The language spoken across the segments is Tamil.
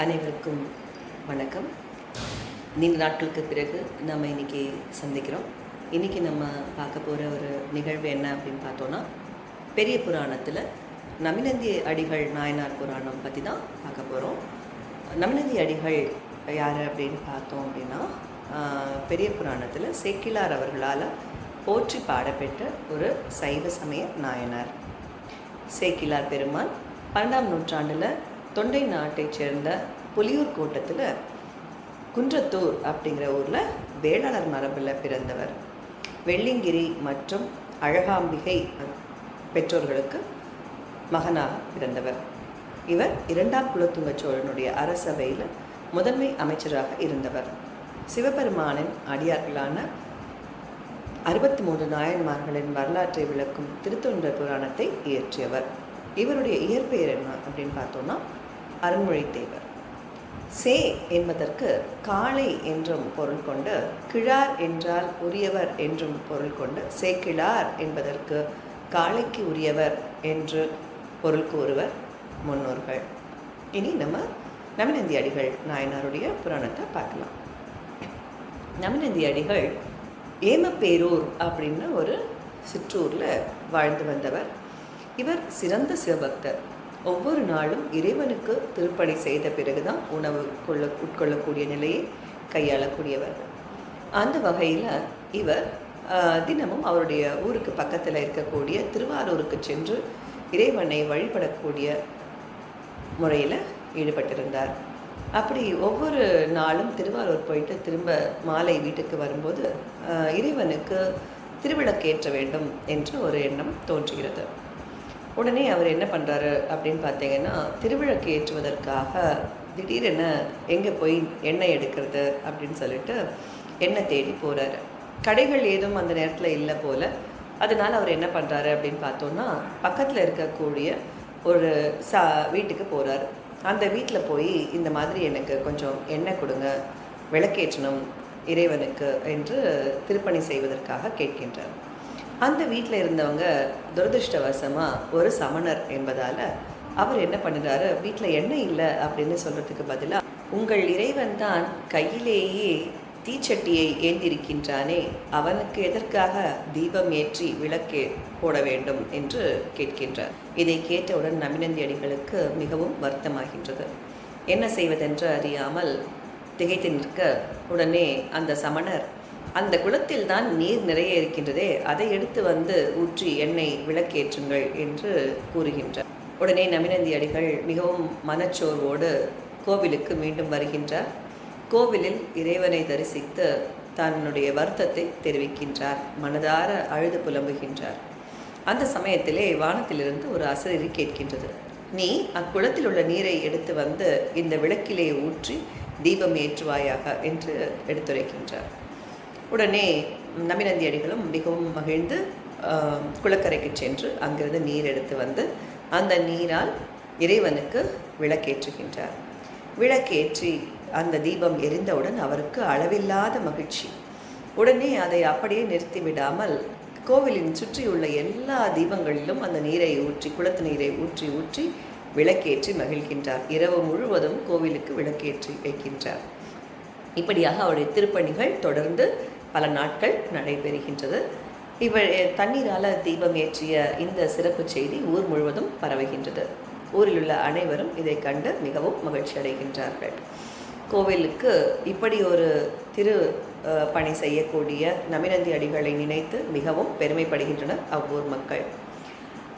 அனைவருக்கும் வணக்கம். நீண்ட நாட்களுக்கு பிறகு நம்ம இன்றைக்கி சந்திக்கிறோம். இன்னைக்கு நம்ம பார்க்க போகிற ஒரு நிகழ்வு என்ன அப்படின்னு பார்த்தோன்னா பெரிய புராணத்தில் நமிநந்தி அடிகள் நாயனார் புராணம் பற்றி தான் பார்க்க போகிறோம் நமிநந்தி அடிகள் யார் அப்படின்னு பார்த்தோம் அப்படின்னா பெரிய புராணத்தில் சேக்கிலார் அவர்களால் போற்றி பாடப்பெற்ற ஒரு சைவ சமய நாயனார். சேக்கிலார் பெருமான் பன்னெண்டாம் நூற்றாண்டில் தொண்டை நாட்டைச் சேர்ந்த புலியூர் கோட்டத்தில் குன்றத்தூர் அப்படிங்கிற ஊரில் வேளாளர் மரபில் பிறந்தவர். வெள்ளிங்கிரி மற்றும் அழகாம்பிகை பெற்றோர்களுக்கு மகனாக பிறந்தவர். இவர் இரண்டாம் குலத்துங்க சோழனுடைய அரசவையில் முதன்மை அமைச்சராக இருந்தவர். சிவபெருமானின் அடியார்களான அறுபத்தி மூன்று நாயன்மார்களின் வரலாற்றை விளக்கும் திருத்தொண்ட புராணத்தை இயற்றியவர். இவருடைய இயற்பெயர் என்ன அப்படின்னு பார்த்தோம்னா அருண்மொழி தேவர் சே என்பதற்கு காளை என்றும் பொருள் கொண்டு கிழார் என்றால் உரியவர் என்றும் பொருள் கொண்டு சே கிழார் என்பதற்கு காளைக்கு உரியவர் என்று பொருள் கூறுவர் முன்னோர்கள். இனி நம்ம நவநந்தி அடிகள் நாயனாருடைய புராணத்தை பார்க்கலாம். நமினந்தி அடிகள் ஏமப்பேரூர் அப்படின்னு ஒரு சிற்றூரில் வாழ்ந்து வந்தவர். இவர் சிறந்த சிவபக்தர். ஒவ்வொரு நாளும் இறைவனுக்கு திருப்பணி செய்த பிறகுதான் உணவு கொள்ள உட்கொள்ளக்கூடிய நிலையை கையாளக்கூடியவர். அந்த வகையில் இவர் தினமும் அவருடைய ஊருக்கு பக்கத்தில் இருக்கக்கூடிய திருவாரூருக்கு சென்று இறைவனை வழிபடக்கூடிய முறையில் ஈடுபட்டிருந்தார். அப்படி ஒவ்வொரு நாளும் திருவாரூர் போயிட்டு திரும்ப மாலை வீட்டுக்கு வரும்போது இறைவனுக்கு திருவிளக்கேற்ற வேண்டும் என்று ஒரு எண்ணம் தோன்றுகிறது. உடனே அவர் என்ன பண்ணுறாரு அப்படின்னு பார்த்தீங்கன்னா திருவிழக்கு ஏற்றுவதற்காக திடீரென எங்கே போய் எண்ணெய் எடுக்கிறது அப்படின்னு சொல்லிட்டு எண்ணெய் தேடி போகிறாரு கடைகள் ஏதும் அந்த நேரத்தில் இல்லை போல். அதனால் அவர் என்ன பண்ணுறாரு அப்படின்னு பார்த்தோன்னா பக்கத்தில் இருக்கக்கூடிய ஒரு சா வீட்டுக்கு போகிறாரு அந்த வீட்டில் போய் இந்த மாதிரி எனக்கு கொஞ்சம் எண்ணெய் கொடுங்க விளக்கேற்றணும் இறைவனுக்கு என்று திருப்பணி செய்வதற்காக கேட்கின்றார். அந்த வீட்டில் இருந்தவங்க துரதிருஷ்டவசமாக ஒரு சமணர் என்பதால் அவர் என்ன பண்ணுறாரு வீட்டில் எண்ணெய் இல்லை அப்படின்னு சொல்கிறதுக்கு பதிலாக உங்கள் இறைவன் தான் கையிலேயே தீச்சட்டியை ஏந்திருக்கின்றானே அவனுக்கு எதற்காக தீபம் ஏற்றி விளக்கே போட வேண்டும்? என்று கேட்கின்றார். இதை கேட்டவுடன் நமினந்தி அடிகளுக்கு மிகவும் வருத்தமாகின்றது. என்ன செய்வதென்று அறியாமல் திகைத்து நிற்க உடனே அந்த சமணர் அந்த குளத்தில் தான் நீர் நிறைய இருக்கின்றதே அதை எடுத்து வந்து ஊற்றி எண்ணெய் விளக்கேற்றுங்கள் என்று கூறுகின்றார். உடனே நமினந்தி அடிகள் மிகவும் மனச்சோர்வோடு கோவிலுக்கு மீண்டும் வருகின்றார். கோவிலில் இறைவனை தரிசித்து தன்னுடைய வருத்தத்தை தெரிவிக்கின்றார். மனதார அழுது புலம்புகின்றார். அந்த சமயத்திலே வானத்திலிருந்து ஒரு அசரீரி கேட்கின்றது. நீ அக்குளத்தில் உள்ள நீரை எடுத்து வந்து இந்த விளக்கிலே ஊற்றி தீபம் ஏற்றுவாயாக? என்று எடுத்துரைக்கின்றார். உடனே நமிநந்தி அடிகளும் மிகவும் மகிழ்ந்து குளக்கரைக்கு சென்று அங்கிருந்து நீர் எடுத்து வந்து அந்த நீரால் இறைவனுக்கு விளக்கேற்றுகின்றார். விளக்கேற்றி அந்த தீபம் எரிந்தவுடன் அவருக்கு அளவில்லாத மகிழ்ச்சி. உடனே அதை அப்படியே நிறுத்தி விடாமல் கோவிலின் சுற்றியுள்ள எல்லா தீபங்களிலும் அந்த நீரை ஊற்றி குளத்து நீரை ஊற்றி ஊற்றி விளக்கேற்றி மகிழ்கின்றார். இரவு முழுவதும் கோவிலுக்கு விளக்கேற்றி வைக்கின்றார். இப்படியாக அவருடைய திருப்பணிகள் தொடர்ந்து பல நாட்கள் நடைபெறுகின்றது. இவர் தண்ணீரால் தீபம் ஏற்றிய இந்த சிறப்பு செய்தி ஊர் முழுவதும் பரவுகின்றது. ஊரில் உள்ள அனைவரும் இதை கண்டு மிகவும் மகிழ்ச்சி அடைகின்றார்கள். கோவிலுக்கு இப்படி ஒரு திரு பணி செய்யக்கூடிய நமிநந்தி அடிகளை நினைத்து மிகவும் பெருமைப்படுகின்றனர் அவ்வூர் மக்கள்.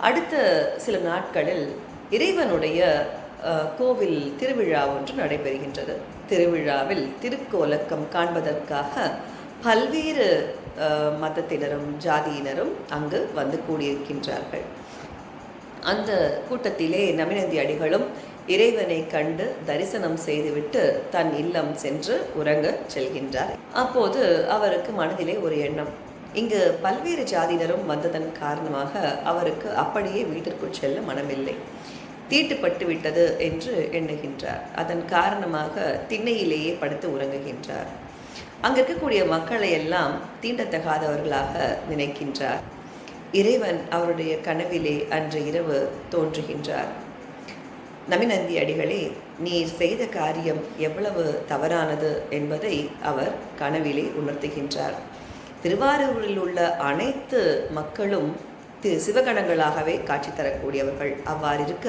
அடுத்த சில நாட்களில் இறைவனுடைய அஹ், கோவில் திருவிழா ஒன்று நடைபெறுகின்றது. திருவிழாவில் திருக்கோலக்கம் காண்பதற்காக பல்வேறு மதத்தினரும் ஜாதியினரும் அங்கு வந்து கூடியிருக்கின்றார்கள். அந்த கூட்டத்திலே நமினந்தி அடிகளும் இறைவனை கண்டு தரிசனம் செய்துவிட்டு தன் இல்லம் சென்று உறங்க செல்கின்றார். அப்போது அவருக்கு மனதிலே ஒரு எண்ணம். இங்கு பல்வேறு ஜாதியினரும் வந்ததன் காரணமாக அவருக்கு அப்படியே வீட்டிற்குள் செல்ல மனமில்லை. தீட்டுப்பட்டு விட்டது என்று எண்ணுகின்றார். அதன் காரணமாக திண்ணையிலேயே படுத்து உறங்குகின்றார். அங்க இருக்கக்கூடிய மக்களை எல்லாம் தீண்டத்தகாதவர்களாக நினைக்கின்றார். இறைவன் அவருடைய கனவிலே அன்று இரவு தோன்றுகின்றார். நமிநந்தி அடிகளே நீர் செய்த காரியம் எவ்வளவு தவறானது என்பதை அவர் கனவிலே உணர்த்துகின்றார். திருவாரூரில் உள்ள அனைத்து மக்களும் திரு சிவகணங்களாகவே காட்சி தரக்கூடியவர்கள் அவ்வாறிருக்க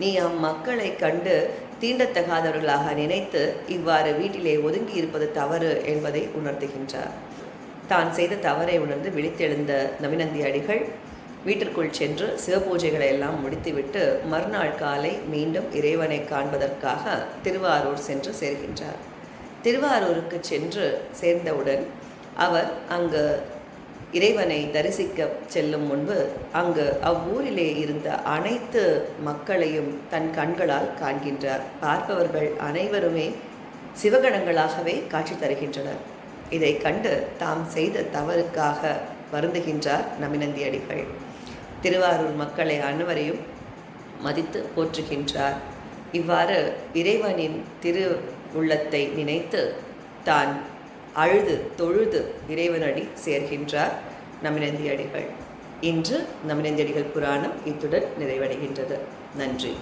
நீ அம்மக்களை கண்டு தீண்டத்தகாதவர்களாக நினைத்து இவ்வாறு வீட்டிலே ஒதுங்கி இருப்பது தவறு என்பதை உணர்த்துகின்றார். தான் செய்த தவறை உணர்ந்து விழித்தெழுந்த நவிநந்தி அடிகள் வீட்டிற்குள் சென்று சிவபூஜைகளை எல்லாம் முடித்துவிட்டு மறுநாள் காலை மீண்டும் இறைவனை காண்பதற்காக திருவாரூர் சென்று சேர்கின்றார். திருவாரூருக்கு சென்று சேர்ந்தவுடன் அவர் அங்கு இறைவனை தரிசிக்க செல்லும் முன்பு அங்கு அவ்வூரிலே இருந்த அனைத்து மக்களையும் தன் கண்களால் காண்கின்றார். பார்ப்பவர்கள் அனைவருமே சிவகணங்களாகவே காட்சி தருகின்றனர். இதை கண்டு தாம் செய்த தவறுக்காக வருந்துகின்றார் நமினந்தி அடிகள் திருவாரூர் மக்களை அனைவரையும் மதித்து போற்றுகின்றார். இவ்வாறு இறைவனின் திரு உள்ளத்தை நினைத்து தான் அழுது தொழுது இறைவனடி சேர்கின்றார். நமினந்தியடிகள். இன்று நமினந்தியடிகள் புராணம் இத்துடன் நிறைவடைகின்றது. நன்றி.